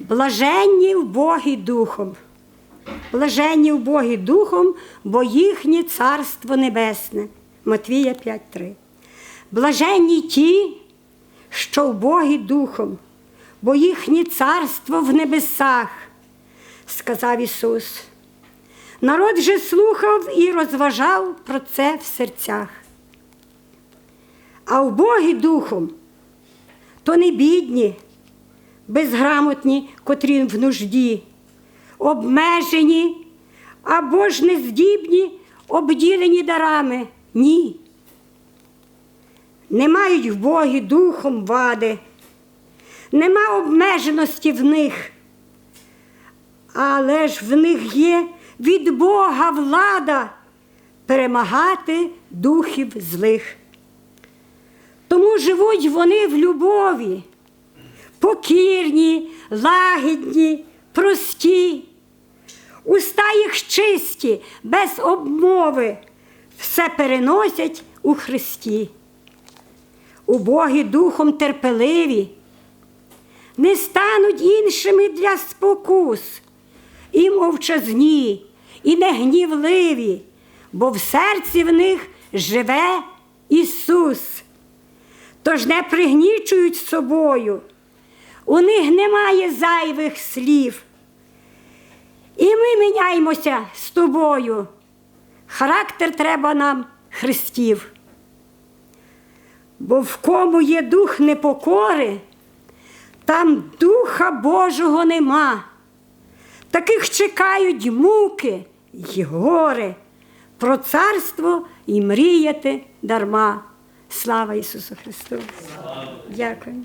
Блаженні в духом, блаженні в духом, бо їхнє царство небесне. Матвія 5.3. Блаженні ті, що в Богі духом, бо їхнє царство в небесах, сказав Ісус. Народ же слухав і розважав про це в серцях. А в Богі духом то не бідні, безграмотні, котрі в нужді, обмежені або ж нездібні, обділені дарами. Ні. Не мають в Богі духом вади, нема обмеженості в них, але ж в них є від Бога влада перемагати духів злих. Тому живуть вони в любові, покірні, лагідні, прості, уста їх чисті, без обмови, все переносять у Христі. Убогі духом терпеливі, не стануть іншими для спокус, і мовчазні, і негнівливі, бо в серці в них живе Ісус. Тож не пригнічують собою, у них немає зайвих слів. І ми міняємося з тобою. Характер треба нам Христів. Бо в кому є дух непокори, там Духа Божого нема. Таких чекають муки й гори, про царство і мріяти дарма. Слава Ісусу Христу! Дякую.